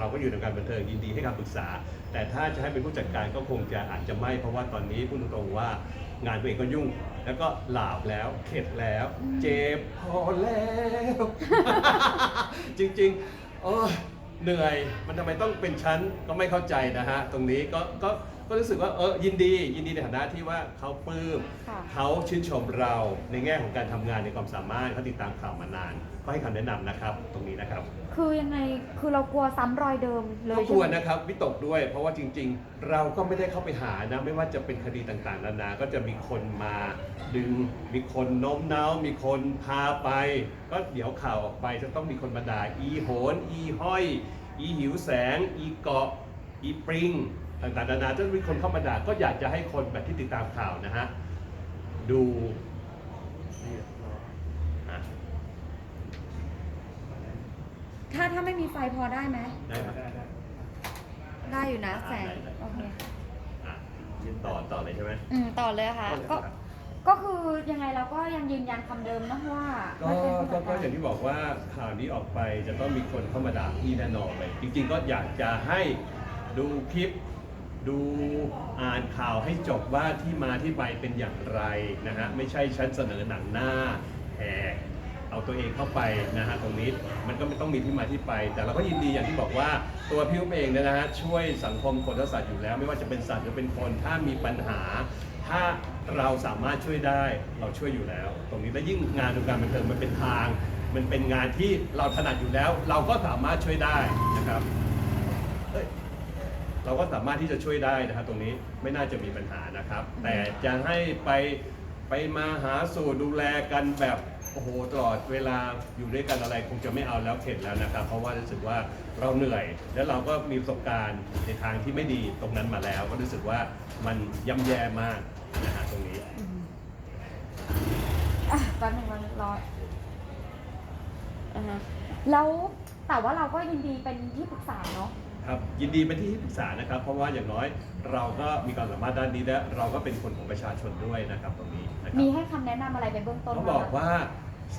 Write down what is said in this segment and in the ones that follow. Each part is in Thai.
เราก็อยู่ในการบันเทิงยินดีให้คำปรึกษา แต่ถ้าจะให้เป็นผู้จัดการก็คงจะอาจจะไม่เพราะว่าตอนนี้พูดตรงๆว่างานตัวเองก็ยุ่ง แล้วก็หลาบแล้วเข็ดแล้ว เจ็บพอแล้ว จริงๆโอ้เหนื่อยมันทำไมต้องเป็นชั้นก็ไม่เข้าใจนะฮะ ตรงนี้ก็ก็ ก็รู้สึกว่าเออยินดี ยินดีในฐานะที่ว่าเขาปลื้มค่ะ เขาชื่นชมเราในแง่ของการทำงานในความสามารถเขาติดตามข่าวมานาน ก็ให้คำแนะนำนะครับ ตรงนี้นะครับ คือยังไงคือเรากลัวซ้ำรอยเดิมเลยก็กลัวใช่ไหม นะครับวิตกด้วย เพราะว่าจริงๆ เราก็ไม่ได้เข้าไปหานะไม่ว่าจะเป็นคดีต่างๆนานาก็จะมีคนมาดึงมีคนโน้มน้าวมีคนพาไป ก็เดี๋ยวข่าวออกไปจะต้องมีคนมาด่าอีโหนอีห้อย อีหิวแสง อีเกาะ อีปริง ต่างๆนานาจะมีคนเข้ามาด่าก็อยากจะให้คนแบบที่ติดตามข่าวนะฮะดูอะถ้าถ้าไม่มีไฟพอได้ไหมได้ไหมได้อยู่นะแสงได้ได้โอเคอะต่อต่อเลยใช่ไหมอืมต่อเลยค่ะก็ก็คือยังไงเราก็ยังยืนยันคำเดิมนะว่าก็ไม่เป็นก็ผู้ก็จัดอย่างที่บอกว่าข่าวนี้ออกไปจะต้องมีคนเข้ามาด่าพี่แน่นอนเลยจริง ๆ ก็อยากจะให้ดูคลิป ดูอ่านข่าวให้จบว่าที่มาที่ไปเป็นอย่างไรนะฮะไม่ใช่ฉันเสนอหนังหน้าแหกเอาตัวเองเข้าไปนะฮะตรงนี้มันก็ไม่ต้องมีที่มาที่ไป แต่เราก็ยินดีอย่างที่บอกว่าตัวพี่อุ๊บเองเนยนะฮะช่วยสังคมคนและสัตว์อยู่แล้ว ไม่ว่าจะเป็นสัตว์หรือเป็นคนถ้ามีปัญหา ถ้าเราสามารถช่วยได้เราช่วยอยู่แล้ว ตรงนี้และยิ่งงานวงการบันเทิงมันเป็นทาง มันเป็นงานที่เราถนัดอยู่แล้ว เราก็สามารถช่วยได้นะครับ เราก็สามารถที่จะช่วยได้นะครับตรงนี้ไม่น่าจะมีปัญหานะครับ แต่จะให้ไปไปมาหาสู่ดูแลกันแบบโอ้โหตลอดเวลาอยู่ด้วยกันอะไรคงจะไม่เอาแล้วเข็ดแล้วนะครับ เพราะว่ารู้สึกว่าเราเหนื่อย แล้วเราก็มีประสบการณ์ในทางที่ไม่ดีตรงนั้นมาแล้ว ก็รู้สึกว่ามันย่ำแย่มากนะฮะตรงนี้อืมอะแป๊บนึงมันรออ่าฮะแล้วแต่ว่าเราก็ยินดีเป็นที่ปรึกษาเนาะ ครับยินดีเป็นที่ปรึกษานะครับ เพราะว่าอย่างน้อยเราก็มีความสามารถด้านนี้และเราก็เป็นคนของประชาชนด้วยนะครับตรงนี้นะครัมีบให้คำแนะนำอะไรเป็นเบื้องต้นเขาไหมบอกคะว่า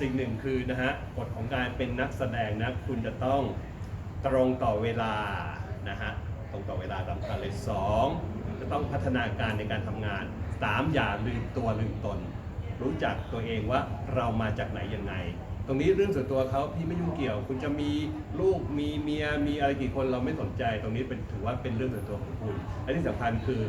สิ่งหนึ่งคือนะฮะกฎของการเป็นนักแสดงนะคุณจะต้องตรงต่อเวลานะฮะตรงต่อเวลาสำคัญเลยสองจะต้องพัฒนาการในการทำงานสามอย่าลืมตัวลืมตน รู้จักตัวเองว่าเรามาจากไหนยังไง ตรงนี้เรื่องส่วนตัวเขาพี่ไม่ยุ่งเกี่ยว คุณจะมีลูกมีเมียมีอะไรกี่คนเราไม่สนใจ ตรงนี้เป็นถือว่าเป็นเรื่องส่วนตัวของคุณและที่สำคัญคือ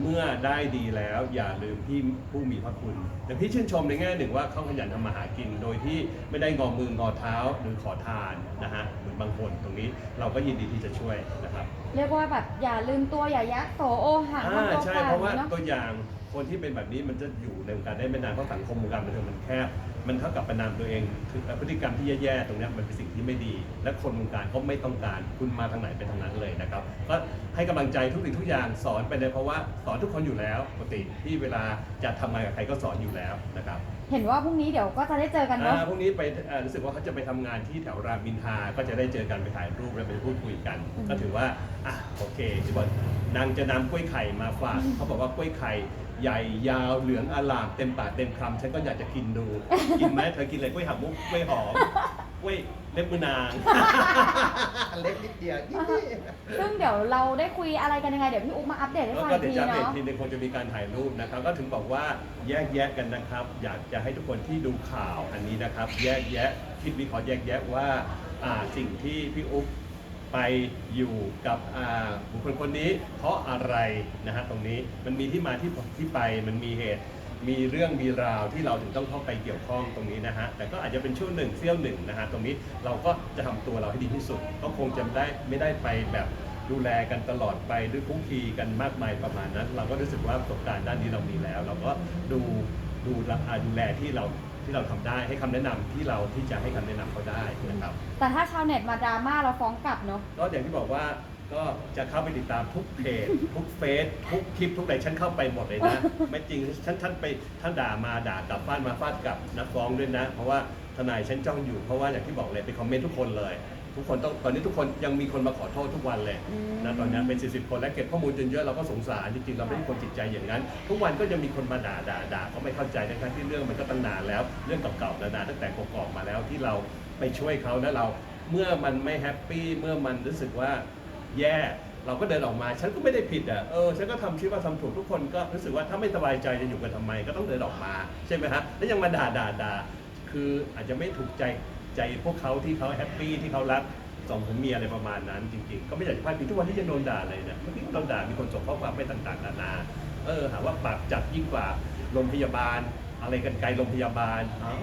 เมื่อได้ดีแล้วอย่าลืมพี่ผู้มีพระคุณ แต่พี่ชื่นชมในแง่หนึ่งว่าเขาขยันทำมาหากินโดยที่ไม่ได้งอมืองอเท้าหรือขอทานนะฮะเหมือนบางคนตรงนี้เราก็ยินดีที่จะช่วยนะครับเรียกว่าแบบอย่าลืมตัวอย่ายักโสโอหังอ่าทำตัวใช่กลางเพราะว่าเนาะตัวอย่างคนที่เป็นแบบนี้มันจะอยู่ในวงการได้ไม่นานเพราะสังคมวงการบันเทิงมันแคบ มันเท่ากับประนามตัวเองคือพฤติกรรมที่แย่ๆตรงเนี้ยมันเป็นสิ่งที่ไม่ดี และคนวงการก็ไม่ต้องการคุณมาทางไหนไปทางนั้นเลยนะครับ ก็ให้กำลังใจทุกสิ่งทุกอย่างสอนไปเลยเพราะว่าสอนทุกคนอยู่แล้วปกติที่เวลาจะทำงานกับใครก็สอนอยู่แล้วนะครับเห็นว่าพรุ่งนี้เดี๋ยวก็จะได้เจอกันเนาะอ่าพรุ่งนี้ไปอ่ารู้สึกว่าเขาจะไปทำงานที่แถวรามอินทราก็จะได้เจอกันไปถ่ายรูปและไปพูดคุยกันอืมก็ถือว่าอะโอเคที่ว่านางจะนำกล้วยไข่มาฝากเขาบอกว่ากล้วยไข่ ใหญ่ยาวเหลืองอลามเต็มปากเต็มคำฉันก็อยากจะกินดู กินไหมเธอกินอะไรกล้วยหักมุกกล้วยหอมกล้วยเล็บมือนางเล็กนิดเดียวนิดเดียวซึ่งเดี๋ยวเราได้คุยอะไรกันยังไง เดี๋ยวพี่อุ๊บมาอัปเดตให้แล้วฟังก็อีกเดี๋ยวทีจะอัปเดตเนาะ ทีนึงคงจะมีการถ่ายรูปนะครับ ก็ถึงบอกว่าแยกแยะกันนะครับ อยากจะให้ทุกคนที่ดูข่าวอันนี้นะครับ แยกแยะคิดวิเคราะห์แยกแยะว่าอ่าสิ่งที่พี่อุ๊บ ไปอยู่กับอ่าบุคคลคนนี้ เพราะอะไรนะฮะตรงนี้มันมีที่มาที่ที่ไปมันมีเหตุมีเรื่องมีราวที่เราถึงต้องเข้าไปเกี่ยวข้องตรงนี้นะฮะ แต่ก็อาจจะเป็นช่วงหนึ่งเสี้ยวหนึ่งนะฮะ ตรงนี้เราก็จะทำตัวเราให้ดีที่สุด ก็คงจะได้ไม่ได้ไปแบบดูแลกันตลอดไปหรือคุกคีกันมากมายประมาณนั้น เราก็รู้สึกว่าประสบการณ์ด้านนี้เรามีแล้ว เราก็ดูดูดูแลที่เรา ที่เราทำได้ให้คำแนะนำที่เราที่จะให้คำแนะนำเขาได้นะครับแต่ถ้าชาวเน็ตมาดราม่าเราฟ้องกลับเนาะก็อย่างที่บอกว่าก็จะเข้าไปติดตามทุกเพจทุกเฟซทุกคลิปทุกอะไรฉันเข้าไปหมดเลยนะ ไม่จริงฉันท่านไปท่านด่ามาด่ากลับฟาดมาฟาดกลับนักฟ้องด้วยนะ เพราะว่าทนายฉันจ้องอยู่เพราะว่าอย่างที่บอกเลยไปคอมเมนต์ทุกคนเลย ทุกคนต้องตอนนี้ทุกคนยังมีคนมาขอโทษทุกวันเลยอืมนะตอนนี้เป็น 40 คนและเก็บข้อมูลจนเยอะเราก็สงสารจริงๆเราไม่ได้คนจิตใจอย่างนั้น ทุกวันก็ยังมีคนมาด่าด่าด่าก็ไม่เข้าใจทั้งๆที่เรื่องมันก็ตั้งนานแล้ว เรื่องเก่าๆนานๆตั้งแต่กอกๆมาแล้วที่เราไปช่วยเขาแล้วเราเมื่อมันไม่แฮปปี้เมื่อมันรู้สึกว่าแย่เราก็เดินออกมา ฉันก็ไม่ได้ผิดอะ เออ ฉันก็ทำคิดว่าทำถูกทุกคนก็รู้สึกว่าถ้าไม่สบายใจจะอยู่กันทำไมก็ต้องเดินออกมา ใช่ไหมฮะ แล้วยังมาด่าด่าด่าคืออาจจะไม่ถูกใจ ใจพวกเขาที่เขาแฮปปี้ที่เขารักสองผมเมียอะไรประมาณนั้นจริงๆ ก็ไม่อยากจะพลาดพิงทุกวันที่จะโดนด่าเลยเนี่ยเมื่อกี้โดนด่ามีคนส่งข้อความไปต่างๆนานา เออหาว่าปากจัดยิ่งกว่าโรงพยาบาล อะไรกันไกลโรงพยาบาลเอ้า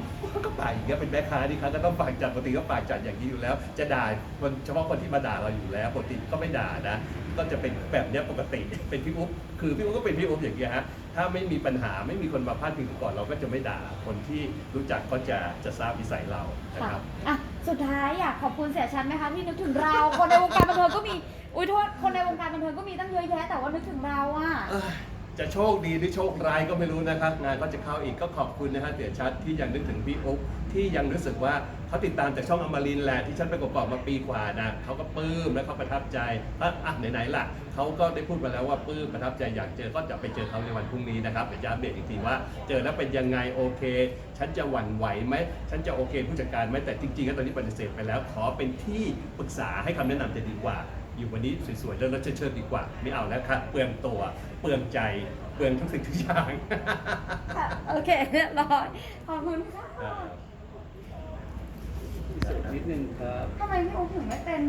ก็ปากอย่างเงี้ยเป็นแม่ค้าที่เขาก็ต้องปากจัดปกติก็ปากจัดอย่างนี้อยู่แล้ว จะด่าคนเฉพาะคนที่มาด่าเราอยู่แล้วปกติก็ไม่ด่านะ ก็จะเป็นแบบเนี้ยปกติเป็นพี่อุ๊บคือพี่อุ๊บก็เป็นพี่อุ๊บอย่างเงี้ยฮะถ้าไม่มีปัญหาไม่มีคนมาพาดพิงก่อนเราก็จะไม่ด่าคนที่รู้จักก็จะจะทราบนิสัยเรานะค่ะครับ อะ สุดท้ายอยากขอบคุณเสียชันไหมคะที่นึกถึงเรา คนในวงการบันเทิงก็มี อุ้ยโทษ คนในวงการบันเทิงก็มีตั้งเยอะแยะแต่ว่านึกถึงเราอะ เอ้ย จะโชคดีหรือโชคร้ายก็ไม่รู้นะครับ งานก็จะเข้าอีกก็ขอบคุณนะฮะเสียชัดที่ยังนึกถึงพี่อุ๊บที่ยังรู้สึกว่าเขาติดตามจากช่องอมรินแหละที่ฉันไปกอกมาปีกว่านะเขาก็ปลื้มและเขาประทับใจอะอะไหนๆล่ะเขาก็ได้พูดมาแล้วว่าปลื้มประทับใจอยากเจอก็จะไปเจอเขาในวันพรุ่งนี้นะครับเดี๋ยวจะอัปเดตอีกทีว่า เจอแล้วเป็นยังไงโอเค ฉันจะหวั่นไหวไหมฉันจะโอเคผู้จัดการไหมแต่จริงๆแล้วตอนนี้ปฏิเสธไปแล้ว ขอเป็นที่ปรึกษาให้คำแนะนำจะดีกว่า อยู่วันนี้สวยๆเลิศๆเชิดๆดีกว่า ไม่เอาแล้วครับเปลืองตัวเปลืองใจเปลืองทุกสิ่งทุกอย่าง ค่ะโอเคเรียบร้อยขอบคุณค่ะอ่านิดนึงครับทำไมพี่อุ๊บถึงไม่เป็น